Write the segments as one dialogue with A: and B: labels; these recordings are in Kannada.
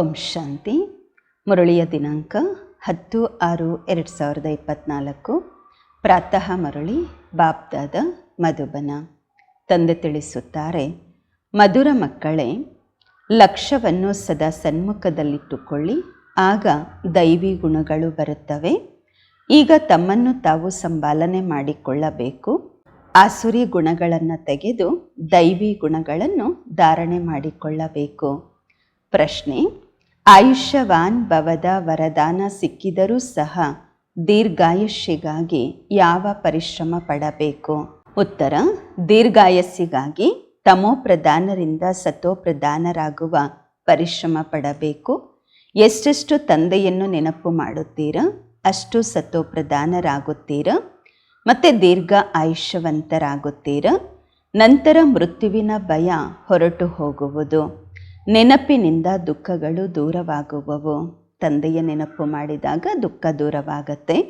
A: ಓಂ ಶಾಂತಿ. ಮುರಳಿಯ ದಿನಾಂಕ ಹತ್ತು ಆರು ಎರಡು ಸಾವಿರದ ಇಪ್ಪತ್ತ್ನಾಲ್ಕು ಪ್ರಾತಃ ಮರಳಿ ಬಾಬ್ದಾದ ಮಧುಬನ. ತಂದೆ ತಿಳಿಸುತ್ತಾರೆ, ಮಧುರ ಮಕ್ಕಳೇ ಲಕ್ಷ್ಯವನ್ನು ಸದಾ ಸನ್ಮುಖದಲ್ಲಿಟ್ಟುಕೊಳ್ಳಿ, ಆಗ ದೈವಿ ಗುಣಗಳು ಬರುತ್ತವೆ. ಈಗ ತಮ್ಮನ್ನು ತಾವು ಸಂಪಾಲನೆ ಮಾಡಿಕೊಳ್ಳಬೇಕು. ಆಸುರಿ ಗುಣಗಳನ್ನು ತೆಗೆದು ದೈವಿ ಗುಣಗಳನ್ನು ಧಾರಣೆ ಮಾಡಿಕೊಳ್ಳಬೇಕು. ಪ್ರಶ್ನೆ ಆಯುಷ್ಯವಾನ್ ಭವದ ವರದಾನ ಸಿಕ್ಕಿದರೂ ಸಹ ದೀರ್ಘಾಯುಷ್ಯಗಾಗಿ ಯಾವ ಪರಿಶ್ರಮ ಪಡಬೇಕು? ಉತ್ತರ ದೀರ್ಘಾಯಸ್ಸಿಗಾಗಿ ತಮೋ ಪ್ರಧಾನರಿಂದ ಸತೋ ಪ್ರಧಾನರಾಗುವ ಪರಿಶ್ರಮ ಪಡಬೇಕು. ಎಷ್ಟೆಷ್ಟು ತಂದೆಯನ್ನು ನೆನಪು ಮಾಡುತ್ತೀರ? ಅಷ್ಟು ಸತೋ ಪ್ರಧಾನರಾಗುತ್ತೀರ ಮತ್ತು ದೀರ್ಘ ಆಯುಷ್ಯವಂತರಾಗುತ್ತೀರ? ನಂತರ ಮೃತ್ಯುವಿನ ಭಯ ಹೊರಟು ಹೋಗುವುದು. ನೆನಪಿನಿಂದ ದುಃಖಗಳು ದೂರವಾಗುವವು. ತಂದೆಯ ನೆನಪು ಮಾಡಿದಾಗ ದುಃಖ ದೂರವಾಗತ್ತೆ.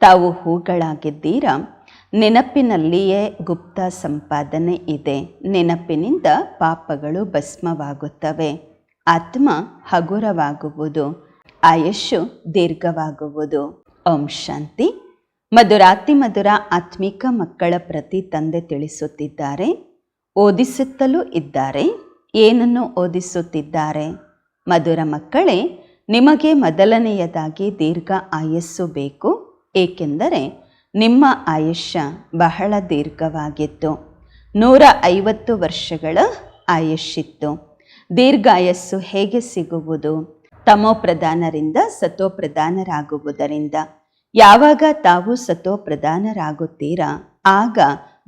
A: ತಾವು ಹೂಗಳಾಗಿದ್ದೀರಾ? ನೆನಪಿನಲ್ಲಿಯೇ ಗುಪ್ತ ಸಂಪಾದನೆ ಇದೆ. ನೆನಪಿನಿಂದ ಪಾಪಗಳು ಭಸ್ಮವಾಗುತ್ತವೆ. ಆತ್ಮ ಹಗುರವಾಗುವುದು. ಆಯಸ್ಸು ದೀರ್ಘವಾಗುವುದು. ಓಂ ಶಾಂತಿ. ಮಧುರಾತಿ ಮಧುರ ಆತ್ಮಿಕ ಮಕ್ಕಳ ಪ್ರತಿ ತಂದೆ ತಿಳಿಸುತ್ತಿದ್ದಾರೆ. ಓದಿಸುತ್ತಲೂ ಇದ್ದಾರೆ. ಏನನ್ನು ಓದಿಸುತ್ತಿದ್ದಾರೆ? ಮಧುರ ಮಕ್ಕಳೇ, ನಿಮಗೆ ಮೊದಲನೆಯದಾಗಿ ದೀರ್ಘ ಆಯಸ್ಸು ಬೇಕು. ಏಕೆಂದರೆ ನಿಮ್ಮ ಆಯುಷ್ಯ ಬಹಳ ದೀರ್ಘವಾಗಿತ್ತು. ನೂರ ಐವತ್ತು ವರ್ಷಗಳ ಆಯುಷ್ಯಿತ್ತು. ದೀರ್ಘಾಯಸ್ಸು ಹೇಗೆ ಸಿಗುವುದು? ತಮೋ ಪ್ರಧಾನರಿಂದ ಸತೋ ಪ್ರಧಾನರಾಗುವುದರಿಂದ. ಯಾವಾಗ ತಾವು ಸತೋ ಪ್ರಧಾನರಾಗುತ್ತೀರಾ, ಆಗ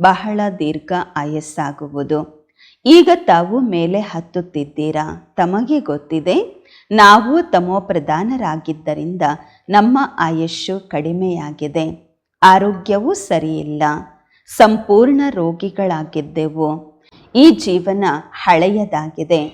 A: ಬಹಳ ದೀರ್ಘ ಆಯಸ್ಸಾಗುವುದು. ಈಗ ತಾವು ಮೇಲೆ ಹತ್ತುತ್ತಿದ್ದೀರಾ? ತಮಗೆ ಗೊತ್ತಿದೆ. ನಾವು ತಮೋ ಪ್ರಧಾನರಾಗಿದ್ದರಿಂದ ನಮ್ಮ ಆಯುಷ್ಯು ಕಡಿಮೆಯಾಗಿದೆ. ಆರೋಗ್ಯವೂ ಸರಿಯಿಲ್ಲ. ಸಂಪೂರ್ಣ ರೋಗಿಗಳಾಗಿದ್ದೆವು. ಈ ಜೀವನ ಹಳೆಯದಾಗಿದೆ.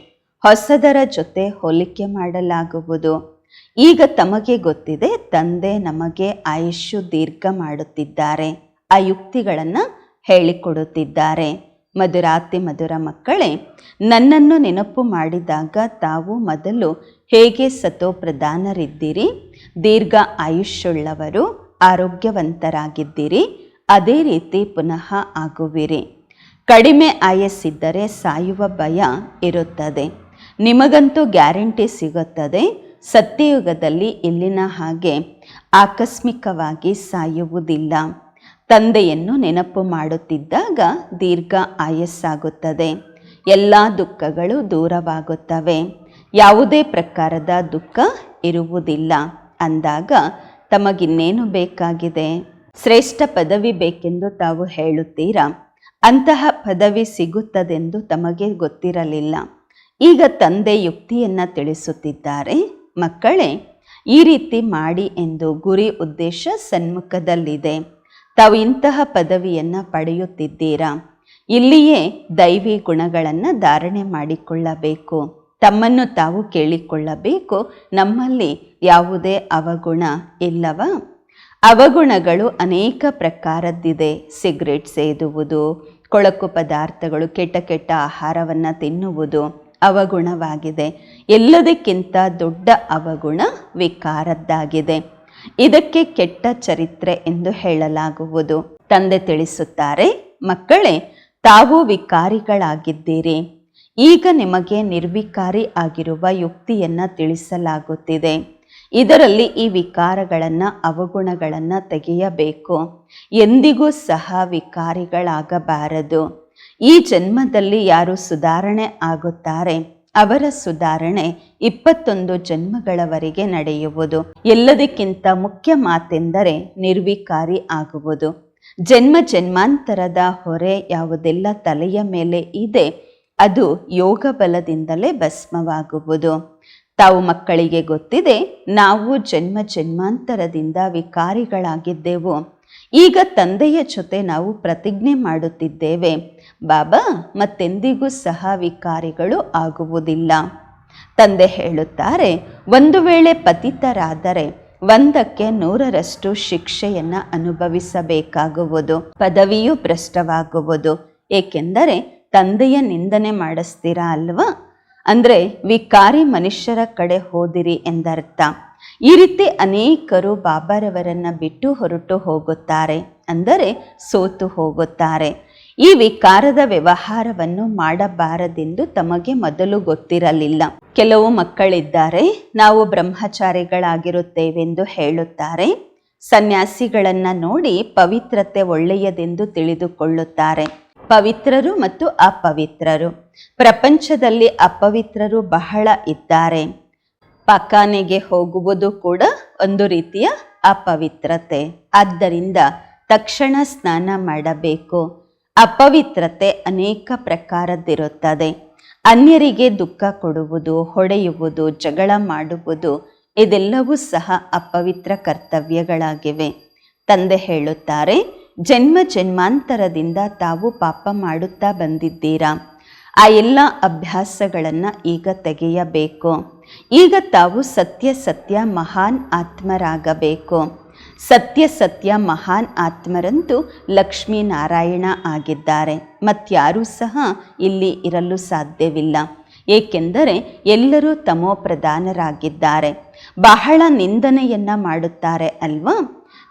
A: ಹೊಸದರ ಜೊತೆ ಹೋಲಿಕೆ ಮಾಡಲಾಗುವುದು. ಈಗ ತಮಗೆ ಗೊತ್ತಿದೆ, ತಂದೆ ನಮಗೆ ಆಯುಷ್ಯು ದೀರ್ಘ ಮಾಡುತ್ತಿದ್ದಾರೆ. ಆ ಯುಕ್ತಿಗಳನ್ನು ಹೇಳಿಕೊಡುತ್ತಿದ್ದಾರೆ. ಮಧುರಾತಿ ಮಧುರ ಮಕ್ಕಳೇ, ನನ್ನನ್ನು ನೆನಪು ಮಾಡಿದಾಗ ತಾವು ಮೊದಲು ಹೇಗೆ ಸತೋ ಪ್ರಧಾನರಿದ್ದೀರಿ ದೀರ್ಘ ಆಯುಷ್ಯುಳ್ಳವರು, ಆರೋಗ್ಯವಂತರಾಗಿದ್ದೀರಿ, ಅದೇ ರೀತಿ ಪುನಃ ಆಗುವಿರಿ. ಕಡಿಮೆ ಆಯಸ್ಸಿದ್ದರೆ ಸಾಯುವ ಭಯ ಇರುತ್ತದೆ. ನಿಮಗಂತೂ ಗ್ಯಾರಂಟಿ ಸಿಗುತ್ತದೆ. ಸತ್ಯಯುಗದಲ್ಲಿ ಇಲ್ಲಿನ ಹಾಗೆ ಆಕಸ್ಮಿಕವಾಗಿ ಸಾಯುವುದಿಲ್ಲ. ತಂದೆಯನ್ನು ನೆನಪು ಮಾಡುತ್ತಿದ್ದಾಗ ದೀರ್ಘ ಆಯಸ್ಸಾಗುತ್ತದೆ. ಎಲ್ಲ ದುಃಖಗಳು ದೂರವಾಗುತ್ತವೆ. ಯಾವುದೇ ಪ್ರಕಾರದ ದುಃಖ ಇರುವುದಿಲ್ಲ. ಅಂದಾಗ ತಮಗಿನ್ನೇನು ಬೇಕಾಗಿದೆ? ಶ್ರೇಷ್ಠ ಪದವಿ ಬೇಕೆಂದು ತಾವು ಹೇಳುತ್ತೀರಾ? ಅಂತಹ ಪದವಿ ಸಿಗುತ್ತದೆಂದು ತಮಗೆ ಗೊತ್ತಿರಲಿಲ್ಲ. ಈಗ ತಂದೆ ಯುಕ್ತಿಯನ್ನು ತಿಳಿಸುತ್ತಿದ್ದಾರೆ. ಮಕ್ಕಳೇ, ಈ ರೀತಿ ಮಾಡಿ ಎಂದು ಗುರಿ ಉದ್ದೇಶ ಸನ್ಮುಖದಲ್ಲಿದೆ. ತಾವು ಇಂತಹ ಪದವಿಯನ್ನು ಪಡೆಯುತ್ತಿದ್ದೀರಾ? ಇಲ್ಲಿಯೇ ದೈವಿ ಗುಣಗಳನ್ನು ಧಾರಣೆ ಮಾಡಿಕೊಳ್ಳಬೇಕು. ತಮ್ಮನ್ನು ತಾವು ಕೇಳಿಕೊಳ್ಳಬೇಕು. ನಮ್ಮಲ್ಲಿ ಯಾವುದೇ ಅವಗುಣ ಇಲ್ಲವಾ? ಅವಗುಣಗಳು ಅನೇಕ ಪ್ರಕಾರದ್ದಿದೆ. ಸಿಗರೇಟ್ ಸೇದುವುದು, ಕೊಳಕು ಪದಾರ್ಥಗಳು, ಕೆಟ್ಟ ಕೆಟ್ಟ ಆಹಾರವನ್ನು ತಿನ್ನುವುದು ಅವಗುಣವಾಗಿದೆ. ಎಲ್ಲದಕ್ಕಿಂತ ದೊಡ್ಡ ಅವಗುಣ ವಿಕಾರದ್ದಾಗಿದೆ. ಇದಕ್ಕೆ ಕೆಟ್ಟ ಚರಿತ್ರೆ ಎಂದು ಹೇಳಲಾಗುವುದು. ತಂದೆ ತಿಳಿಸುತ್ತಾರೆ, ಮಕ್ಕಳೇ, ತಾವು ವಿಕಾರಿಗಳಾಗಿದ್ದೀರಿ. ಈಗ ನಿಮಗೆ ನಿರ್ವಿಕಾರಿ ಆಗಿರುವ ಯುಕ್ತಿಯನ್ನು ತಿಳಿಸಲಾಗುತ್ತಿದೆ. ಇದರಲ್ಲಿ ಈ ವಿಕಾರಗಳನ್ನು, ಅವಗುಣಗಳನ್ನು ತೆಗೆಯಬೇಕು. ಎಂದಿಗೂ ಸಹ ವಿಕಾರಿಗಳಾಗಬಾರದು. ಈ ಜನ್ಮದಲ್ಲಿ ಯಾರು ಸುಧಾರಣೆ ಆಗುತ್ತಾರೆ? ಅವರ ಸುಧಾರಣೆ ಇಪ್ಪತ್ತೊಂದು ಜನ್ಮಗಳವರೆಗೆ ನಡೆಯುವುದು. ಎಲ್ಲದಕ್ಕಿಂತ ಮುಖ್ಯ ಮಾತೆಂದರೆ ನಿರ್ವಿಕಾರಿ ಆಗುವುದು. ಜನ್ಮ ಜನ್ಮಾಂತರದ ಹೊರೆ ಯಾವುದೆಲ್ಲ ತಲೆಯ ಮೇಲೆ ಇದೆ, ಅದು ಯೋಗ ಬಲದಿಂದಲೇ ಭಸ್ಮವಾಗುವುದು. ತಾವು ಮಕ್ಕಳಿಗೆ ಗೊತ್ತಿದೆ, ನಾವು ಜನ್ಮ ಜನ್ಮಾಂತರದಿಂದ ವಿಕಾರಿಗಳಾಗಿದ್ದೆವು. ಈಗ ತಂದೆಯ ಜೊತೆ ನಾವು ಪ್ರತಿಜ್ಞೆ ಮಾಡುತ್ತಿದ್ದೇವೆ. ಬಾಬಾ, ಮತ್ತೆಂದಿಗೂ ಸಹ ವಿಕಾರಿಗಳು ಆಗುವುದಿಲ್ಲ. ತಂದೆ ಹೇಳುತ್ತಾರೆ, ಒಂದು ವೇಳೆ ಪತಿತರಾದರೆ ಒಂದಕ್ಕೆ ನೂರರಷ್ಟು ಶಿಕ್ಷೆಯನ್ನು ಅನುಭವಿಸಬೇಕಾಗುವುದು, ಪದವಿಯು ಭ್ರಷ್ಟವಾಗುವುದು. ಏಕೆಂದರೆ ತಂದೆಯ ನಿಂದನೆ ಮಾಡಿಸ್ತೀರಾ ಅಲ್ವಾ? ಅಂದರೆ ವಿಕಾರಿ ಮನುಷ್ಯರ ಕಡೆ ಹೋದಿರಿ ಎಂದರ್ಥ. ಈ ರೀತಿ ಅನೇಕರು ಬಾಬಾರವರನ್ನು ಬಿಟ್ಟು ಹೊರಟು ಹೋಗುತ್ತಾರೆ, ಅಂದರೆ ಸೋತು ಹೋಗುತ್ತಾರೆ. ಈ ವಿಕಾರದ ವ್ಯವಹಾರವನ್ನು ಮಾಡಬಾರದೆಂದು ತಮಗೆ ಮೊದಲು ಗೊತ್ತಿರಲಿಲ್ಲ. ಕೆಲವು ಮಕ್ಕಳಿದ್ದಾರೆ, ನಾವು ಬ್ರಹ್ಮಚಾರಿಗಳಾಗಿರುತ್ತೇವೆಂದು ಹೇಳುತ್ತಾರೆ. ಸನ್ಯಾಸಿಗಳನ್ನ ನೋಡಿ ಪವಿತ್ರತೆ ಒಳ್ಳೆಯದೆಂದು ತಿಳಿದುಕೊಳ್ಳುತ್ತಾರೆ. ಪವಿತ್ರರು ಮತ್ತು ಅಪವಿತ್ರರು. ಪ್ರಪಂಚದಲ್ಲಿ ಅಪವಿತ್ರರು ಬಹಳ ಇದ್ದಾರೆ. ಪಕಾನೆಗೆ ಹೋಗುವುದು ಕೂಡ ಒಂದು ರೀತಿಯ ಅಪವಿತ್ರತೆ. ಆದ್ದರಿಂದ ತಕ್ಷಣ ಸ್ನಾನ ಮಾಡಬೇಕು. ಅಪವಿತ್ರತೆ ಅನೇಕ ಪ್ರಕಾರದ್ದಿರುತ್ತದೆ. ಅನ್ಯರಿಗೆ ದುಃಖ ಕೊಡುವುದು, ಹೊಡೆಯುವುದು, ಜಗಳ ಮಾಡುವುದು ಇದೆಲ್ಲವೂ ಸಹ ಅಪವಿತ್ರ ಕರ್ತವ್ಯಗಳಾಗಿವೆ. ತಂದೆ ಹೇಳುತ್ತಾರೆ, ಜನ್ಮ ಜನ್ಮಾಂತರದಿಂದ ತಾವು ಪಾಪ ಮಾಡುತ್ತಾ ಬಂದಿದ್ದೀರಾ? ಆ ಎಲ್ಲ ಅಭ್ಯಾಸಗಳನ್ನು ಈಗ ತೆಗೆಯಬೇಕು. ಈಗ ತಾವು ಸತ್ಯ ಸತ್ಯ ಮಹಾನ್ ಆತ್ಮರಾಗಬೇಕು. ಸತ್ಯ ಸತ್ಯ ಮಹಾನ್ ಆತ್ಮರಂತೂ ಲಕ್ಷ್ಮೀನಾರಾಯಣ ಆಗಿದ್ದಾರೆ. ಮತ್ಯಾರೂ ಸಹ ಇಲ್ಲಿ ಇರಲು ಸಾಧ್ಯವಿಲ್ಲ. ಏಕೆಂದರೆ ಎಲ್ಲರೂ ತಮೋ ಪ್ರಧಾನರಾಗಿದ್ದಾರೆ. ಬಹಳ ನಿಂದನೆಯನ್ನ ಮಾಡುತ್ತಾರೆ ಅಲ್ವಾ?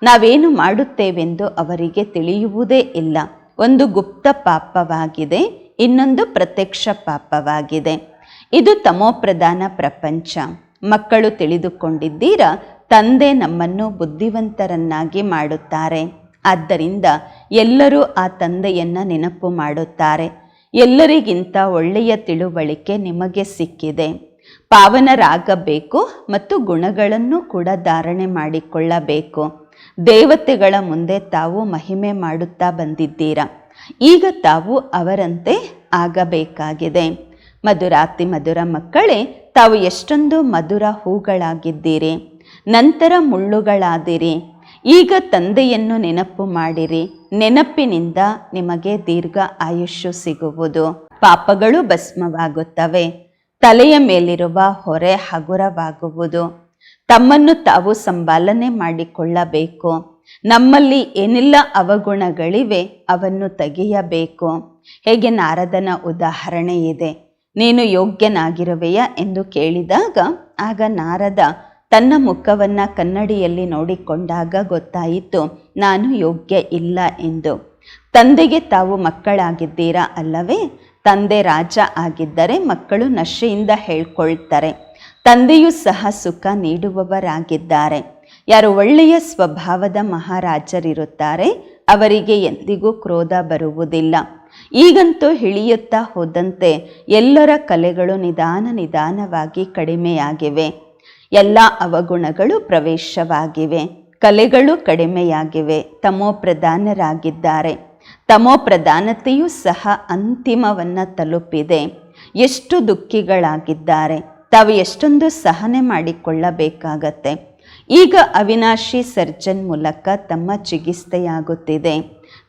A: ನಾವೇನು ಮಾಡುತ್ತೇವೆಂದು ಅವರಿಗೆ ತಿಳಿಯುವುದೇ ಇಲ್ಲ. ಒಂದು ಗುಪ್ತ ಪಾಪವಾಗಿದೆ, ಇನ್ನೊಂದು ಪ್ರತ್ಯಕ್ಷ ಪಾಪವಾಗಿದೆ. ಇದು ತಮೋಪ್ರಧಾನ ಪ್ರಪಂಚ. ಮಕ್ಕಳು ತಿಳಿದುಕೊಂಡಿದ್ದೀರಾ? ತಂದೆ ನಮ್ಮನ್ನು ಬುದ್ಧಿವಂತರನ್ನಾಗಿ ಮಾಡುತ್ತಾರೆ. ಆದ್ದರಿಂದ ಎಲ್ಲರೂ ಆ ತಂದೆಯನ್ನ ನೆನಪು ಮಾಡುತ್ತಾರೆ. ಎಲ್ಲರಿಗಿಂತ ಒಳ್ಳೆಯ ತಿಳುವಳಿಕೆ ನಿಮಗೆ ಸಿಕ್ಕಿದೆ. ಪಾವನರಾಗಬೇಕು ಮತ್ತು ಗುಣಗಳನ್ನು ಕೂಡ ಧಾರಣೆ ಮಾಡಿಕೊಳ್ಳಬೇಕು. ದೇವತೆಗಳ ಮುಂದೆ ತಾವು ಮಹಿಮೆ ಮಾಡುತ್ತಾ ಬಂದಿದ್ದೀರಾ? ಈಗ ತಾವು ಅವರಂತೆ ಆಗಬೇಕಾಗಿದೆ. ಮಧುರಾತಿ ಮಧುರ ಮಕ್ಕಳೇ, ತಾವು ಎಷ್ಟೊಂದು ಮಧುರ ಹೂಗಳಾಗಿದ್ದೀರಿ. ನಂತರ ಮುಳ್ಳುಗಳಾದಿರಿ. ಈಗ ತಂದೆಯನ್ನು ನೆನಪು ಮಾಡಿರಿ. ನೆನಪಿನಿಂದ ನಿಮಗೆ ದೀರ್ಘ ಆಯುಷ್ಯು ಸಿಗುವುದು. ಪಾಪಗಳು ಭಸ್ಮವಾಗುತ್ತವೆ. ತಲೆಯ ಮೇಲಿರುವ ಹೊರೆ ಹಗುರವಾಗುವುದು. ತಮ್ಮನ್ನು ತಾವು ಸಂಪಾಲನೆ ಮಾಡಿಕೊಳ್ಳಬೇಕು. ನಮ್ಮಲ್ಲಿ ಏನೆಲ್ಲ ಅವಗುಣಗಳಿವೆ ಅವನ್ನು ತೆಗೆಯಬೇಕು. ಹೇಗೆ ನಾರದನ ಉದಾಹರಣೆ ಇದೆ ನೀನು ಯೋಗ್ಯನಾಗಿರುವೆಯಾ? ಎಂದು ಕೇಳಿದಾಗ, ಆಗ ನಾರದ ತನ್ನ ಮುಖವನ್ನು ಕನ್ನಡಿಯಲ್ಲಿ ನೋಡಿಕೊಂಡಾಗ ಗೊತ್ತಾಯಿತು, ನಾನು ಯೋಗ್ಯ ಇಲ್ಲ ಎಂದು. ತಂದೆಗೆ ತಾವು ಮಕ್ಕಳಾಗಿದ್ದೀರಾ ಅಲ್ಲವೇ? ತಂದೆ ರಾಜ ಆಗಿದ್ದರೆ ಮಕ್ಕಳು ನಶೆಯಿಂದ ಹೇಳ್ಕೊಳ್ತಾರೆ. ತಂದೆಯೂ ಸಹ ಸುಖ ನೀಡುವವರಾಗಿದ್ದಾರೆ. ಯಾರು ಒಳ್ಳೆಯ ಸ್ವಭಾವದ ಮಹಾರಾಜರಿರುತ್ತಾರೆ, ಅವರಿಗೆ ಎಂದಿಗೂ ಕ್ರೋಧ ಬರುವುದಿಲ್ಲ. ಈಗಂತೂ ಹಿಳಿಯುತ್ತಾ ಹೋದಂತೆ ಎಲ್ಲರ ಕಲೆಗಳು ನಿಧಾನ ನಿಧಾನವಾಗಿ ಕಡಿಮೆಯಾಗಿವೆ. ಎಲ್ಲ ಅವಗುಣಗಳು ಪ್ರವೇಶವಾಗಿವೆ. ಕಲೆಗಳು ಕಡಿಮೆಯಾಗಿವೆ. ತಮೋ ಪ್ರಧಾನರಾಗಿದ್ದಾರೆ. ತಮೋ ಪ್ರಧಾನತೆಯೂ ಸಹ ಅಂತಿಮವನ್ನು ತಲುಪಿದೆ. ಎಷ್ಟು ದುಃಖಿಗಳಾಗಿದ್ದಾರೆ. ತಾವು ಎಷ್ಟೊಂದು ಸಹನೆ ಮಾಡಿಕೊಳ್ಳಬೇಕಾಗತ್ತೆ. ಈಗ ಅವಿನಾಶಿ ಸರ್ಜನ್ ಮೂಲಕ ತಮ್ಮ ಚಿಕಿತ್ಸೆಯಾಗುತ್ತಿದೆ.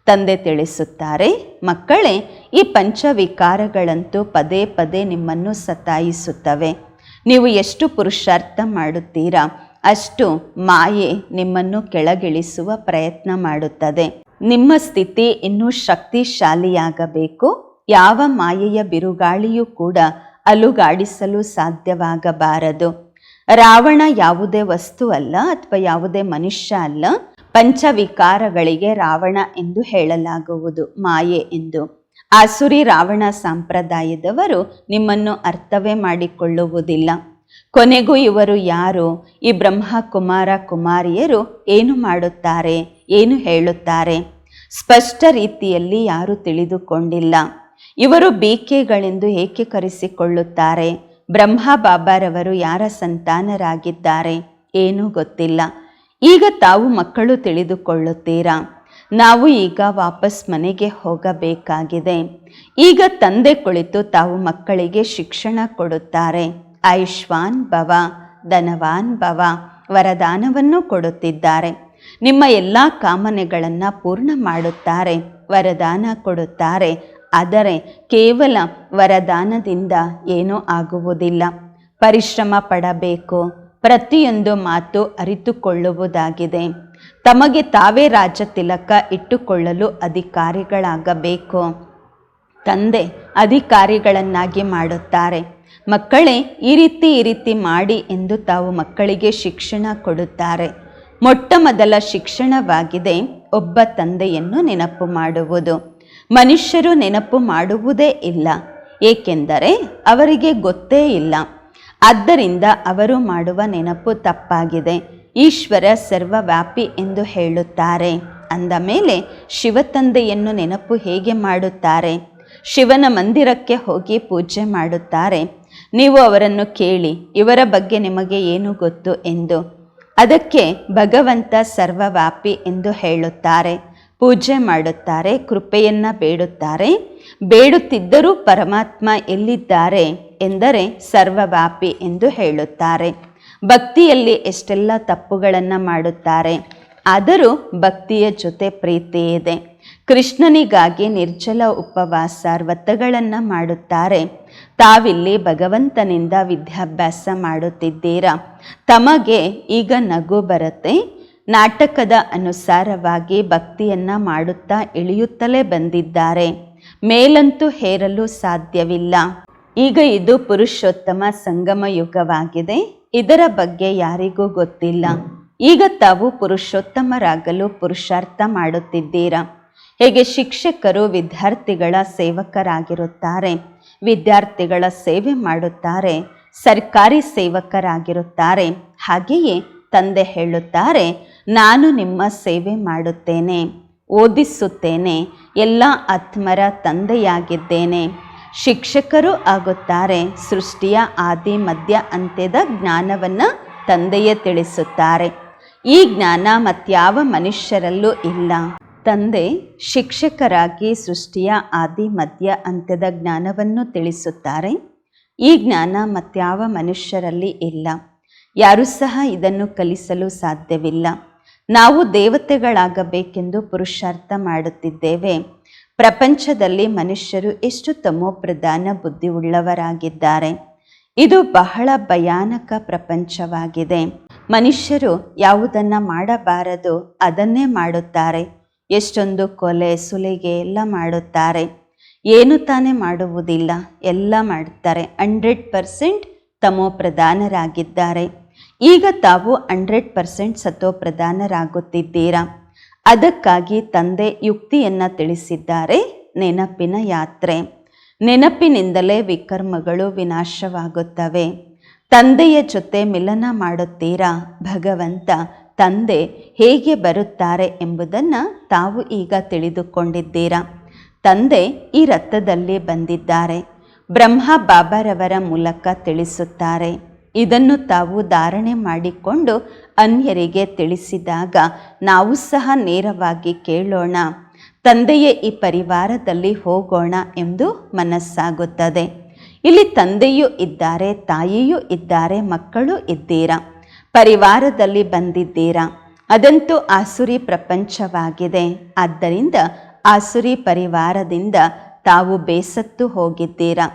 A: ತಂದೆ ತಿಳಿಸುತ್ತಾರೆ, ಮಕ್ಕಳೇ, ಈ ಪಂಚವಿಕಾರಗಳಂತೂ ಪದೇ ಪದೇ ನಿಮ್ಮನ್ನು ಸತಾಯಿಸುತ್ತವೆ. ನೀವು ಎಷ್ಟು ಪುರುಷಾರ್ಥ ಮಾಡುತ್ತೀರಾ? ಅಷ್ಟು ಮಾಯೆ ನಿಮ್ಮನ್ನು ಕೆಳಗಿಳಿಸುವ ಪ್ರಯತ್ನ ಮಾಡುತ್ತದೆ. ನಿಮ್ಮ ಸ್ಥಿತಿ ಇನ್ನೂ ಶಕ್ತಿಶಾಲಿಯಾಗಬೇಕು. ಯಾವ ಮಾಯೆಯ ಬಿರುಗಾಳಿಯೂ ಕೂಡ ಅಲುಗಾಡಿಸಲು ಸಾಧ್ಯವಾಗಬಾರದು. ರಾವಣ ಯಾವುದೇ ವಸ್ತು ಅಲ್ಲ ಅಥವಾ ಯಾವುದೇ ಮನುಷ್ಯ ಅಲ್ಲ. ಪಂಚವಿಕಾರಗಳಿಗೆ ರಾವಣ ಎಂದು ಹೇಳಲಾಗುವುದು, ಮಾಯೆ ಎಂದು. ಆಸುರಿ ರಾವಣ ಸಂಪ್ರದಾಯದವರು ನಿಮ್ಮನ್ನು ಅರ್ಥವೇ ಮಾಡಿಕೊಳ್ಳುವುದಿಲ್ಲ. ಕೊನೆಗೂ ಇವರು ಯಾರು? ಈ ಬ್ರಹ್ಮ ಕುಮಾರ ಕುಮಾರಿಯರು ಏನು ಮಾಡುತ್ತಾರೆ? ಏನು ಹೇಳುತ್ತಾರೆ? ಸ್ಪಷ್ಟ ರೀತಿಯಲ್ಲಿ ಯಾರು ತಿಳಿದುಕೊಂಡಿಲ್ಲ. ಇವರು ಬೇಕೆಗಳೆಂದು ಏಕೆ ಕರೆಸಿಕೊಳ್ಳುತ್ತಾರೆ? ಬ್ರಹ್ಮ ಬಾಬಾರವರು ಯಾರ ಸಂತಾನರಾಗಿದ್ದಾರೆ? ಏನೂ ಗೊತ್ತಿಲ್ಲ. ಈಗ ತಾವು ಮಕ್ಕಳು ತಿಳಿದುಕೊಳ್ಳುತ್ತೀರಾ? ನಾವು ಈಗ ವಾಪಸ್ ಮನೆಗೆ ಹೋಗಬೇಕಾಗಿದೆ. ಈಗ ತಂದೆ ಕುಳಿತು ತಾವು ಮಕ್ಕಳಿಗೆ ಶಿಕ್ಷಣ ಕೊಡುತ್ತಾರೆ. ಆಯುಷ್ವಾನ್ ಭವ, ಧನವಾನ್ ಭವ, ವರದಾನವನ್ನು ಕೊಡುತ್ತಿದ್ದಾರೆ. ನಿಮ್ಮ ಎಲ್ಲ ಕಾಮನೆಗಳನ್ನು ಪೂರ್ಣ ಮಾಡುತ್ತಾರೆ, ವರದಾನ ಕೊಡುತ್ತಾರೆ. ಆದರೆ ಕೇವಲ ವರದಾನದಿಂದ ಏನೂ ಆಗುವುದಿಲ್ಲ. ಪರಿಶ್ರಮ ಪಡಬೇಕು. ಪ್ರತಿಯೊಂದು ಮಾತು ಅರಿತುಕೊಳ್ಳುವುದಾಗಿದೆ. ತಮಗೆ ತಾವೇ ರಾಜ ತಿಲಕ ಇಟ್ಟುಕೊಳ್ಳಲು ಅಧಿಕಾರಿಗಳಾಗಬೇಕು. ತಂದೆ ಅಧಿಕಾರಿಗಳನ್ನಾಗಿ ಮಾಡುತ್ತಾರೆ. ಮಕ್ಕಳೇ, ಈ ರೀತಿ ಈ ರೀತಿ ಮಾಡಿ ಎಂದು ತಾವು ಮಕ್ಕಳಿಗೆ ಶಿಕ್ಷಣ ಕೊಡುತ್ತಾರೆ. ಮೊಟ್ಟ ಮೊದಲ ಶಿಕ್ಷಣವಾಗಿದೆ ಒಬ್ಬ ತಂದೆಯನ್ನು ನೆನಪು ಮಾಡುವುದು. ಮನುಷ್ಯರು ನೆನಪು ಮಾಡುವುದೇ ಇಲ್ಲ, ಏಕೆಂದರೆ ಅವರಿಗೆ ಗೊತ್ತೇ ಇಲ್ಲ. ಆದ್ದರಿಂದ ಅವರು ಮಾಡುವ ನೆನಪು ತಪ್ಪಾಗಿದೆ. ಈಶ್ವರ ಸರ್ವವ್ಯಾಪಿ ಎಂದು ಹೇಳುತ್ತಾರೆ. ಅಂದ ಮೇಲೆ ಶಿವತಂದೆಯನ್ನು ನೆನಪು ಹೇಗೆ ಮಾಡುತ್ತಾರೆ? ಶಿವನ ಮಂದಿರಕ್ಕೆ ಹೋಗಿ ಪೂಜೆ ಮಾಡುತ್ತಾರೆ. ನೀವು ಅವರನ್ನು ಕೇಳಿ, ಇವರ ಬಗ್ಗೆ ನಿಮಗೆ ಏನು ಗೊತ್ತು ಎಂದು. ಅದಕ್ಕೆ ಭಗವಂತ ಸರ್ವವ್ಯಾಪಿ ಎಂದು ಹೇಳುತ್ತಾರೆ. ಪೂಜೆ ಮಾಡುತ್ತಾರೆ, ಕೃಪೆಯನ್ನು ಬೇಡುತ್ತಾರೆ. ಬೇಡುತ್ತಿದ್ದರೂ ಪರಮಾತ್ಮ ಎಲ್ಲಿದ್ದಾರೆ ಎಂದರೆ ಸರ್ವವ್ಯಾಪಿ ಎಂದು ಹೇಳುತ್ತಾರೆ. ಭಕ್ತಿಯಲ್ಲಿ ಎಷ್ಟೆಲ್ಲ ತಪ್ಪುಗಳನ್ನು ಮಾಡುತ್ತಾರೆ. ಆದರೂ ಭಕ್ತಿಯ ಜೊತೆ ಪ್ರೀತಿ ಇದೆ. ಕೃಷ್ಣನಿಗಾಗಿ ನಿರ್ಜಲ ಉಪವಾಸ ವ್ರತಗಳನ್ನು ಮಾಡುತ್ತಾರೆ. ತಾವಿಲ್ಲಿ ಭಗವಂತನಿಂದ ವಿದ್ಯಾಭ್ಯಾಸ ಮಾಡುತ್ತಿದ್ದೀರಾ? ತಮಗೆ ಈಗ ನಗು ಬರುತ್ತೆ. ನಾಟಕದ ಅನುಸಾರವಾಗಿ ಭಕ್ತಿಯನ್ನು ಮಾಡುತ್ತಾ ಇಳಿಯುತ್ತಲೇ ಬಂದಿದ್ದಾರೆ. ಮೇಲಂತೂ ಹೇರಲು ಸಾಧ್ಯವಿಲ್ಲ. ಈಗ ಇದು ಪುರುಷೋತ್ತಮ ಸಂಗಮ ಯುಗವಾಗಿದೆ ಇದರ ಬಗ್ಗೆ ಯಾರಿಗೂ ಗೊತ್ತಿಲ್ಲ. ಈಗ ತಾವು ಪುರುಷೋತ್ತಮರಾಗಲು ಪುರುಷಾರ್ಥ ಮಾಡುತ್ತಿದ್ದೀರಾ? ಹೇಗೆ ಶಿಕ್ಷಕರು ವಿದ್ಯಾರ್ಥಿಗಳ ಸೇವಕರಾಗಿರುತ್ತಾರೆ? ವಿದ್ಯಾರ್ಥಿಗಳ ಸೇವೆ ಮಾಡುತ್ತಾರೆ, ಸರ್ಕಾರಿ ಸೇವಕರಾಗಿರುತ್ತಾರೆ, ಹಾಗೆಯೇ ತಂದೆ ಹೇಳುತ್ತಾರೆ, ನಾನು ನಿಮ್ಮ ಸೇವೆ ಮಾಡುತ್ತೇನೆ, ಓದಿಸುತ್ತೇನೆ, ಎಲ್ಲ ಆತ್ಮರ ತಂದೆಯಾಗಿದ್ದೇನೆ. ಶಿಕ್ಷಕರು ಆಗುತ್ತಾರೆ. ಸೃಷ್ಟಿಯ ಆದಿ, ಮಧ್ಯ, ಅಂತ್ಯದ ಜ್ಞಾನವನ್ನು ತಂದೆಯೇ ತಿಳಿಸುತ್ತಾರೆ. ಈ ಜ್ಞಾನ ಮತ್ಯಾವ ಮನುಷ್ಯರಲ್ಲೂ ಇಲ್ಲ. ತಂದೆ ಶಿಕ್ಷಕರಾಗಿ ಸೃಷ್ಟಿಯ ಆದಿ, ಮಧ್ಯ, ಅಂತ್ಯದ ಜ್ಞಾನವನ್ನು ತಿಳಿಸುತ್ತಾರೆ. ಈ ಜ್ಞಾನ ಮತ್ಯಾವ ಮನುಷ್ಯರಲ್ಲಿ ಇಲ್ಲ. ಯಾರೂ ಸಹ ಇದನ್ನು ಕಲಿಸಲು ಸಾಧ್ಯವಿಲ್ಲ. ನಾವು ದೇವತೆಗಳಾಗಬೇಕೆಂದು ಪುರುಷಾರ್ಥ ಮಾಡುತ್ತಿದ್ದೇವೆ. ಪ್ರಪಂಚದಲ್ಲಿ ಮನುಷ್ಯರು ಎಷ್ಟು ತಮೋಪ್ರಧಾನ ಬುದ್ಧಿ ಉಳ್ಳವರಾಗಿದ್ದಾರೆ ಇದು ಬಹಳ ಭಯಾನಕ ಪ್ರಪಂಚವಾಗಿದೆ. ಮನುಷ್ಯರು ಯಾವುದನ್ನು ಮಾಡಬಾರದು ಅದನ್ನೇ ಮಾಡುತ್ತಾರೆ. ಎಷ್ಟೊಂದು ಕೊಲೆ, ಸುಲಿಗೆ ಎಲ್ಲ ಮಾಡುತ್ತಾರೆ. ಏನು ತಾನೇ ಮಾಡುವುದಿಲ್ಲ, ಎಲ್ಲ ಮಾಡುತ್ತಾರೆ ಹಂಡ್ರೆಡ್ ಪರ್ಸೆಂಟ್ ತಮೋ ಪ್ರಧಾನರಾಗಿದ್ದಾರೆ. ಈಗ ತಾವು ಹಂಡ್ರೆಡ್ ಪರ್ಸೆಂಟ್ ಸತೋ ಪ್ರಧಾನರಾಗುತ್ತಿದ್ದೀರಾ? ಅದಕ್ಕಾಗಿ ತಂದೆ ಯುಕ್ತಿಯನ್ನ ತಿಳಿಸಿದ್ದಾರೆ. ನೆನಪಿನ ಯಾತ್ರೆ. ನೆನಪಿನಿಂದಲೇ ವಿಕರ್ಮಗಳು ವಿನಾಶವಾಗುತ್ತವೆ. ತಂದೆಯ ಜೊತೆ ಮಿಲನ ಮಾಡುತ್ತೀರಾ? ಭಗವಂತ, ತಂದೆ ಹೇಗೆ ಬರುತ್ತಾರೆ ಎಂಬುದನ್ನು ತಾವು ಈಗ ತಿಳಿದುಕೊಂಡಿದ್ದೀರಾ? ತಂದೆ ಈ ರಥದಲ್ಲಿ ಬಂದಿದ್ದಾರೆ. ಬ್ರಹ್ಮ ಬಾಬಾರವರ ಮೂಲಕ ತಿಳಿಸುತ್ತಾರೆ. ಇದನ್ನು ತಾವು ಧಾರಣೆ ಮಾಡಿಕೊಂಡು ಅನ್ಯರಿಗೆ ತಿಳಿಸಿದಾಗ, ನಾವು ಸಹ ನೇರವಾಗಿ ಕೇಳೋಣ. ತಂದೆಯ ಈ ಪರಿವಾರದಲ್ಲಿ ಹೋಗೋಣ ಎಂದು ಮನಸ್ಸಾಗುತ್ತದೆ. ಇಲ್ಲಿ ತಂದೆಯೂ ಇದ್ದಾರೆ, ತಾಯಿಯೂ ಇದ್ದಾರೆ, ಮಕ್ಕಳು ಇದ್ದೀರಾ? ಪರಿವಾರದಲ್ಲಿ ಬಂದಿದ್ದೀರಾ? ಅದಂತೂ ಆಸುರಿ ಪ್ರಪಂಚವಾಗಿದೆ. ಆದ್ದರಿಂದ ಆಸುರಿ ಪರಿವಾರದಿಂದ ತಾವು ಬೇಸತ್ತು ಹೋಗಿದ್ದೀರಾ?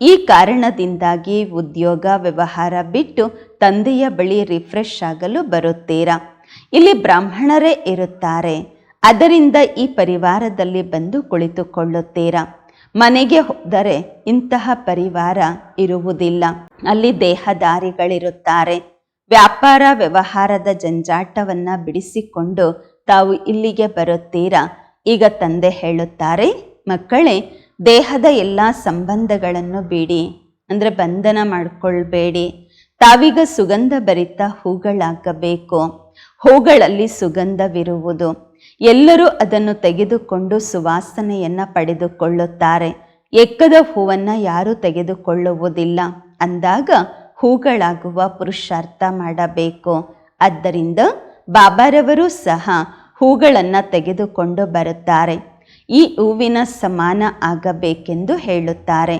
A: ಈ ಕಾರಣದಿಂದಾಗಿ ಉದ್ಯೋಗ ವ್ಯವಹಾರ ಬಿಟ್ಟು ತಂದೆಯ ಬಳಿ ರಿಫ್ರೆಶ್ ಆಗಲು ಬರುತ್ತೀರಾ? ಇಲ್ಲಿ ಬ್ರಾಹ್ಮಣರೇ ಇರುತ್ತಾರೆ. ಅದರಿಂದ ಈ ಪರಿವಾರದಲ್ಲಿ ಬಂದು ಕುಳಿತುಕೊಳ್ಳುತ್ತೀರಾ? ಮನೆಗೆ ಹೋದರೆ ಇಂತಹ ಪರಿವಾರ ಇರುವುದಿಲ್ಲ. ಅಲ್ಲಿ ದೇಹದಾರಿಗಳಿರುತ್ತಾರೆ. ವ್ಯಾಪಾರ ವ್ಯವಹಾರದ ಜಂಜಾಟವನ್ನ ಬಿಡಿಸಿಕೊಂಡು ತಾವು ಇಲ್ಲಿಗೆ ಬರುತ್ತೀರಾ? ಈಗ ತಂದೆ ಹೇಳುತ್ತಾರೆ, ಮಕ್ಕಳೇ ದೇಹದ ಎಲ್ಲ ಸಂಬಂಧಗಳನ್ನು ಬಿಡಿ, ಅಂದರೆ ಬಂಧನ ಮಾಡಿಕೊಳ್ಬೇಡಿ. ತಾವೀಗ ಸುಗಂಧ ಭರಿತ ಹೂಗಳಾಗಬೇಕು. ಹೂಗಳಲ್ಲಿ ಸುಗಂಧವಿರುವುದು. ಎಲ್ಲರೂ ಅದನ್ನು ತೆಗೆದುಕೊಂಡು ಸುವಾಸನೆಯನ್ನು ಪಡೆದುಕೊಳ್ಳುತ್ತಾರೆ. ಎಕ್ಕದ ಹೂವನ್ನು ಯಾರೂ ತೆಗೆದುಕೊಳ್ಳುವುದಿಲ್ಲ. ಅಂದಾಗ ಹೂಗಳಾಗುವ ಪುರುಷಾರ್ಥ ಮಾಡಬೇಕು. ಆದ್ದರಿಂದ ಬಾಬಾರವರು ಸಹ ಹೂಗಳನ್ನು ತೆಗೆದುಕೊಂಡು ಬರುತ್ತಾರೆ. ಈ ಹೂವಿನ ಸಮಾನ ಆಗಬೇಕೆಂದು ಹೇಳುತ್ತಾರೆ.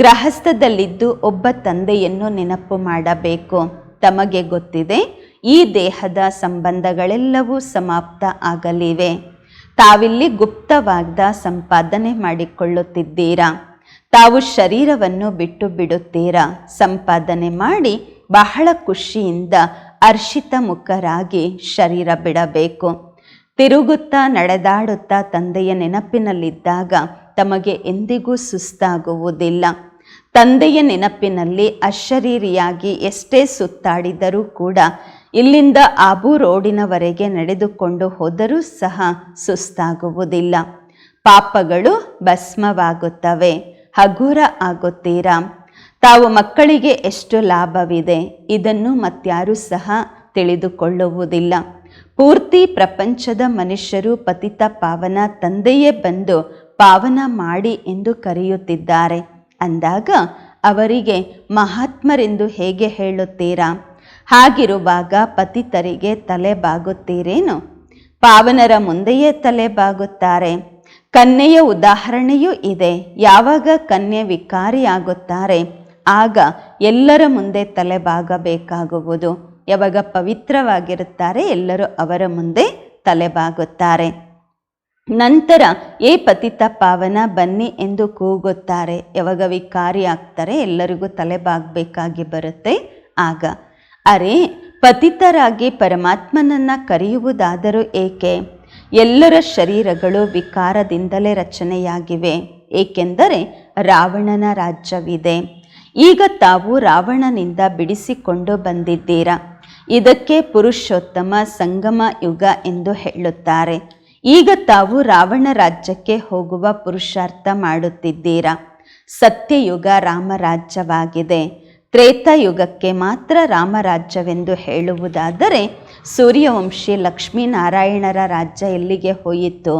A: ಗೃಹಸ್ಥದಲ್ಲಿದ್ದು ಒಬ್ಬ ತಂದೆಯನ್ನು ನೆನಪು ಮಾಡಬೇಕು. ತಮಗೆ ಗೊತ್ತಿದೆ, ಈ ದೇಹದ ಸಂಬಂಧಗಳೆಲ್ಲವೂ ಸಮಾಪ್ತ ಆಗಲಿವೆ. ತಾವಿಲ್ಲಿ ಗುಪ್ತವಾದ ಸಂಪಾದನೆ ಮಾಡಿಕೊಳ್ಳುತ್ತಿದ್ದೀರಾ? ತಾವು ಶರೀರವನ್ನು ಬಿಟ್ಟು ಬಿಡುತ್ತೀರಾ ಸಂಪಾದನೆ ಮಾಡಿ ಬಹಳ ಖುಷಿಯಿಂದ ಅರ್ಷಿತ ಮುಖರಾಗಿ ಶರೀರ ಬಿಡಬೇಕು. ತಿರುಗುತ್ತಾ ನಡೆದಾಡುತ್ತಾ ತಂದೆಯ ನೆನಪಿನಲ್ಲಿದ್ದಾಗ ತಮಗೆ ಎಂದಿಗೂ ಸುಸ್ತಾಗುವುದಿಲ್ಲ. ತಂದೆಯ ನೆನಪಿನಲ್ಲಿ ಅಶರೀರಿಯಾಗಿ ಎಷ್ಟೇ ಸುತ್ತಾಡಿದರೂ ಕೂಡ ಇಲ್ಲಿಂದ ಆಬು ರೋಡಿನವರೆಗೆ ನಡೆದುಕೊಂಡು ಹೋದರೂ ಸಹ ಸುಸ್ತಾಗುವುದಿಲ್ಲ. ಪಾಪಗಳು ಭಸ್ಮವಾಗುತ್ತವೆ. ಹಗುರ ಆಗುತ್ತೀರಾ? ತಾವು ಮಕ್ಕಳಿಗೆ ಎಷ್ಟು ಲಾಭವಿದೆ? ಇದನ್ನು ಮತ್ಯಾರೂ ಸಹ ತಿಳಿದುಕೊಳ್ಳುವುದಿಲ್ಲ. ಪೂರ್ತಿ ಪ್ರಪಂಚದ ಮನುಷ್ಯರು ಪತಿತ ಪಾವನ ತಂದೆಯೇ ಬಂದು ಪಾವನ ಮಾಡಿ ಎಂದು ಕರೆಯುತ್ತಿದ್ದಾರೆ. ಅಂದಾಗ ಅವರಿಗೆ ಮಹಾತ್ಮರೆಂದು ಹೇಗೆ ಹೇಳುತ್ತೀರಾ? ಹಾಗಿರುವಾಗ ಪತಿತರಿಗೆ ತಲೆ ಬಾಗುತ್ತೀರೇನು? ಪಾವನರ ಮುಂದೆಯೇ ತಲೆ ಬಾಗುತ್ತಾರೆ. ಕನ್ಯೆಯ ಉದಾಹರಣೆಯೂ ಇದೆ. ಯಾವಾಗ ಕನ್ಯೆ ವಿಕಾರಿಯಾಗುತ್ತಾರೆ, ಆಗ ಎಲ್ಲರ ಮುಂದೆ ತಲೆ ಬಾಗಬೇಕಾಗುವುದು. ಯಾವಾಗ ಪವಿತ್ರವಾಗಿರುತ್ತಾರೆ ಎಲ್ಲರೂ ಅವರ ಮುಂದೆ ತಲೆಬಾಗುತ್ತಾರೆ. ನಂತರ, ಏ ಪತಿತ ಪಾವನ, ಬನ್ನಿ ಎಂದು ಕೂಗುತ್ತಾರೆ. ಯಾವಾಗ ವಿಕಾರಿ ಆಗ್ತಾರೆ ಎಲ್ಲರಿಗೂ ತಲೆಬಾಗಬೇಕಾಗಿ ಬರುತ್ತೆ. ಆಗ, ಅರೆ, ಪತಿತರಾಗಿ ಪರಮಾತ್ಮನನ್ನು ಕರೆಯುವುದಾದರೂ ಏಕೆ? ಎಲ್ಲರ ಶರೀರಗಳು ವಿಕಾರದಿಂದಲೇ ರಚನೆಯಾಗಿವೆ. ಏಕೆಂದರೆ, ರಾವಣನ ರಾಜ್ಯವಿದೆ. ಈಗ ತಾವು ರಾವಣನಿಂದ ಬಿಡಿಸಿಕೊಂಡು ಬಂದಿದ್ದೀರಾ? ಇದಕ್ಕೆ ಪುರುಷೋತ್ತಮ ಸಂಗಮ ಯುಗ ಎಂದು ಹೇಳುತ್ತಾರೆ. ಈಗ ತಾವು ರಾವಣ ರಾಜ್ಯಕ್ಕೆ ಹೋಗುವ ಪುರುಷಾರ್ಥ ಮಾಡುತ್ತಿದ್ದೀರಾ. ಸತ್ಯಯುಗ ರಾಮರಾಜ್ಯವಾಗಿದೆ. ತ್ರೇತಾಯುಗಕ್ಕೆ ಮಾತ್ರ ರಾಮರಾಜ್ಯವೆಂದು ಹೇಳುವುದಾದರೆ ಸೂರ್ಯವಂಶಿ ಲಕ್ಷ್ಮೀನಾರಾಯಣರ ರಾಜ್ಯ ಎಲ್ಲಿಗೆ ಹೋಯಿತು?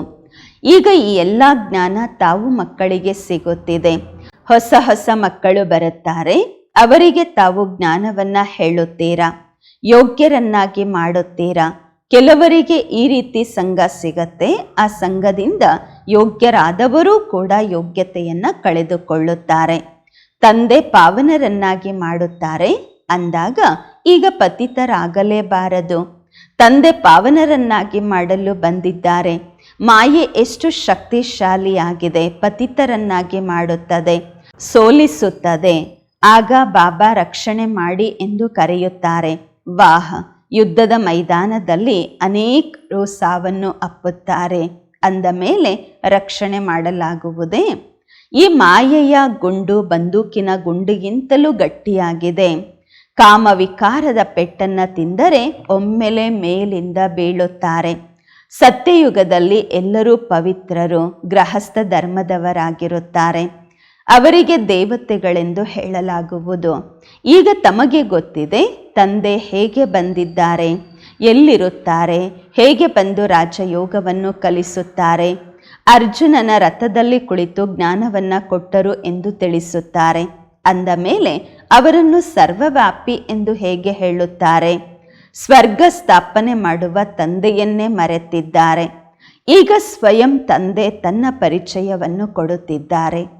A: ಈಗ ಈ ಎಲ್ಲ ಜ್ಞಾನ ತಾವು ಮಕ್ಕಳಿಗೆ ಸಿಗುತ್ತಿದೆ. ಹೊಸ ಹೊಸ ಮಕ್ಕಳು ಬರುತ್ತಾರೆ. ಅವರಿಗೆ ತಾವು ಜ್ಞಾನವನ್ನು ಹೇಳುತ್ತೀರಾ? ಯೋಗ್ಯರನ್ನಾಗಿ ಮಾಡುತ್ತೀರಾ? ಕೆಲವರಿಗೆ ಈ ರೀತಿ ಸಂಘ ಸಿಗತ್ತೆ. ಆ ಸಂಘದಿಂದ ಯೋಗ್ಯರಾದವರೂ ಕೂಡ ಯೋಗ್ಯತೆಯನ್ನು ಕಳೆದುಕೊಳ್ಳುತ್ತಾರೆ. ತಂದೆ ಪಾವನರನ್ನಾಗಿ ಮಾಡುತ್ತಾರೆ. ಅಂದಾಗ ಈಗ ಪತಿತರಾಗಲೇಬಾರದು. ತಂದೆ ಪಾವನರನ್ನಾಗಿ ಮಾಡಲು ಬಂದಿದ್ದಾರೆ. ಮಾಯೆ ಎಷ್ಟು ಶಕ್ತಿಶಾಲಿಯಾಗಿದೆ, ಪತಿತರನ್ನಾಗಿ ಮಾಡುತ್ತದೆ, ಸೋಲಿಸುತ್ತದೆ. ಆಗ ಬಾಬಾ ರಕ್ಷಣೆ ಮಾಡಿ ಎಂದು ಕರೆಯುತ್ತಾರೆ. ವಾಹ. ಯುದ್ಧದ ಮೈದಾನದಲ್ಲಿ ಅನೇಕರು ಸಾವನ್ನು ಅಪ್ಪುತ್ತಾರೆ. ಅಂದ ಮೇಲೆ ರಕ್ಷಣೆ ಮಾಡಲಾಗುವುದೇ. ಈ ಮಾಯೆಯ ಗುಂಡು ಬಂದೂಕಿನ ಗುಂಡಿಗಿಂತಲೂ ಗಟ್ಟಿಯಾಗಿದೆ. ಕಾಮವಿಕಾರದ ಪೆಟ್ಟನ್ನು ಪೆಟ್ಟನ್ನ ತಿಂದರೆ ಒಮ್ಮೆಲೆ ಮೇಲಿಂದ ಬೀಳುತ್ತಾರೆ. ಸತ್ಯಯುಗದಲ್ಲಿ ಎಲ್ಲರೂ ಪವಿತ್ರರು, ಗೃಹಸ್ಥ ಧರ್ಮದವರಾಗಿರುತ್ತಾರೆ. ಅವರಿಗೆ ದೇವತೆಗಳೆಂದು ಹೇಳಲಾಗುವುದು. ಈಗ ತಮಗೆ ಗೊತ್ತಿದೆ, ತಂದೆ ಹೇಗೆ ಬಂದಿದ್ದಾರೆ, ಎಲ್ಲಿರುತ್ತಾರೆ, ಹೇಗೆ ಬಂದು ರಾಜಯೋಗವನ್ನು ಕಲಿಸುತ್ತಾರೆ, ಅರ್ಜುನನ ರಥದಲ್ಲಿ ಕುಳಿತು ಜ್ಞಾನವನ್ನು ಕೊಟ್ಟರು ಎಂದು ತಿಳಿಸುತ್ತಾರೆ. ಅಂದ ಮೇಲೆ, ಅವರನ್ನು ಸರ್ವವ್ಯಾಪಿ ಎಂದು ಹೇಗೆ ಹೇಳುತ್ತಾರೆ? ಸ್ವರ್ಗ ಸ್ಥಾಪನೆ ಮಾಡುವ ತಂದೆಯನ್ನೇ ಮರೆತಿದ್ದಾರೆ. ಈಗ ಸ್ವಯಂ ತಂದೆ ತನ್ನ ಪರಿಚಯವನ್ನು ಕೊಡುತ್ತಿದ್ದಾರೆ.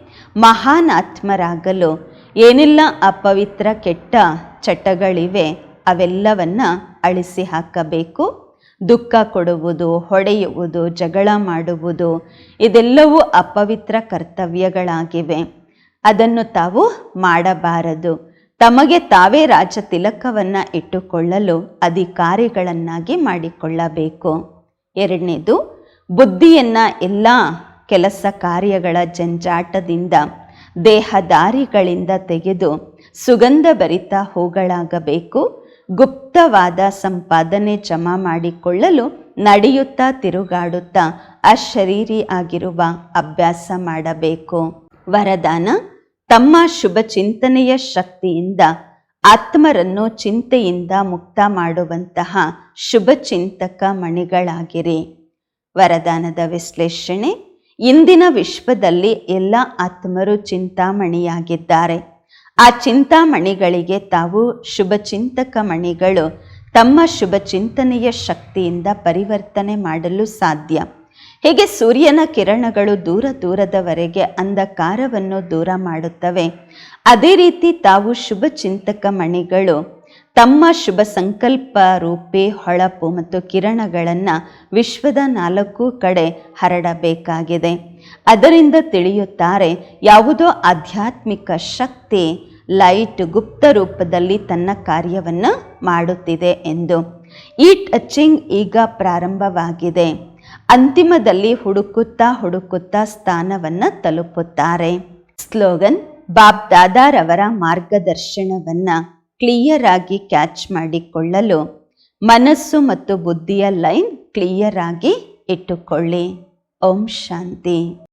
A: ಮಹಾನ್ ಆತ್ಮರಾಗಲು ಏನೆಲ್ಲ ಅಪವಿತ್ರ ಕೆಟ್ಟ ಚಟಗಳಿವೆ, ಅವೆಲ್ಲವನ್ನ ಅಳಿಸಿ ಹಾಕಬೇಕು. ದುಃಖ ಕೊಡುವುದು, ಹೊಡೆಯುವುದು, ಜಗಳ ಮಾಡುವುದು, ಇದೆಲ್ಲವೂ ಅಪವಿತ್ರ ಕರ್ತವ್ಯಗಳಾಗಿವೆ. ಅದನ್ನು ತಾವು ಮಾಡಬಾರದು. ತಮಗೆ ತಾವೇ ರಾಜ ತಿಲಕವನ್ನು ಇಟ್ಟುಕೊಳ್ಳಲು ಅಧಿಕಾರಿಗಳನ್ನಾಗಿ ಮಾಡಿಕೊಳ್ಳಬೇಕು. ಎರಡನೇದು, ಬುದ್ಧಿಯನ್ನು ಎಲ್ಲ ಕೆಲಸ ಕಾರ್ಯಗಳ ಜಂಜಾಟದಿಂದ ದೇಹದಾರಿಗಳಿಂದ ತೆಗೆದು ಸುಗಂಧ ಭರಿತ ಹೂಗಳಾಗಬೇಕು. ಗುಪ್ತವಾದ ಸಂಪಾದನೆ ಜಮಾ ಮಾಡಿಕೊಳ್ಳಲು ನಡೆಯುತ್ತಾ ತಿರುಗಾಡುತ್ತಾ ಅಶರೀರಿ ಆಗಿರುವ ಅಭ್ಯಾಸ ಮಾಡಬೇಕು. ವರದಾನ, ತಮ್ಮ ಶುಭ ಚಿಂತನೆಯ ಶಕ್ತಿಯಿಂದ, ಆತ್ಮರನ್ನು ಚಿಂತೆಯಿಂದ ಮುಕ್ತ ಮಾಡುವಂತಹ ಶುಭ ಚಿಂತಕ ಮಣಿಗಳಾಗಿರಿ. ವರದಾನದ ವಿಶ್ಲೇಷಣೆ ಇಂದಿನ ವಿಶ್ವದಲ್ಲಿ ಎಲ್ಲ ಆತ್ಮರು ಚಿಂತಾಮಣಿಯಾಗಿದ್ದಾರೆ. ಆ ಚಿಂತಾಮಣಿಗಳಿಗೆ ತಾವು ಶುಭ ಚಿಂತಕ ಮಣಿಗಳು. ತಮ್ಮ ಶುಭ ಚಿಂತನೆಯ ಶಕ್ತಿಯಿಂದ ಪರಿವರ್ತನೆ ಮಾಡಲು ಸಾಧ್ಯ. ಹೀಗೆ ಸೂರ್ಯನ ಕಿರಣಗಳು ದೂರ ದೂರದವರೆಗೆ ಅಂಧಕಾರವನ್ನು ದೂರ ಮಾಡುತ್ತವೆ. ಅದೇ ರೀತಿ ತಾವು ಶುಭ ಚಿಂತಕ ಮಣಿಗಳು. ತಮ್ಮ ಶುಭ ಸಂಕಲ್ಪ ರೂಪಿ ಹೊಳಪು ಮತ್ತು ಕಿರಣಗಳನ್ನು ವಿಶ್ವದ ನಾಲ್ಕು ಕಡೆ ಹರಡಬೇಕಾಗಿದೆ. ಅದರಿಂದ ತಿಳಿಯುತ್ತಾರೆ, ಯಾವುದೋ ಆಧ್ಯಾತ್ಮಿಕ ಶಕ್ತಿ ಲೈಟ್ ಗುಪ್ತ ರೂಪದಲ್ಲಿ ತನ್ನ ಕಾರ್ಯವನ್ನು ಮಾಡುತ್ತಿದೆ ಎಂದು. ಈ ಟಚಿಂಗ್ ಈಗ ಪ್ರಾರಂಭವಾಗಿದೆ. ಅಂತಿಮದಲ್ಲಿ ಹುಡುಕುತ್ತಾ ಹುಡುಕುತ್ತಾ ಸ್ಥಾನವನ್ನು ತಲುಪುತ್ತಾರೆ. ಸ್ಲೋಗನ್ ಬಾಬ್ ದಾದಾರವರ ಮಾರ್ಗದರ್ಶನವನ್ನು. ಕ್ಲಿಯರ್ ಆಗಿ ಕ್ಯಾಚ್ ಮಾಡಿಕೊಳ್ಳಲು ಮನಸ್ಸು ಮತ್ತು ಬುದ್ಧಿಯ ಲೈನ್ ಕ್ಲಿಯರ್ ಆಗಿ ಇಟ್ಟುಕೊಳ್ಳಿ. ಓಂ ಶಾಂತಿ.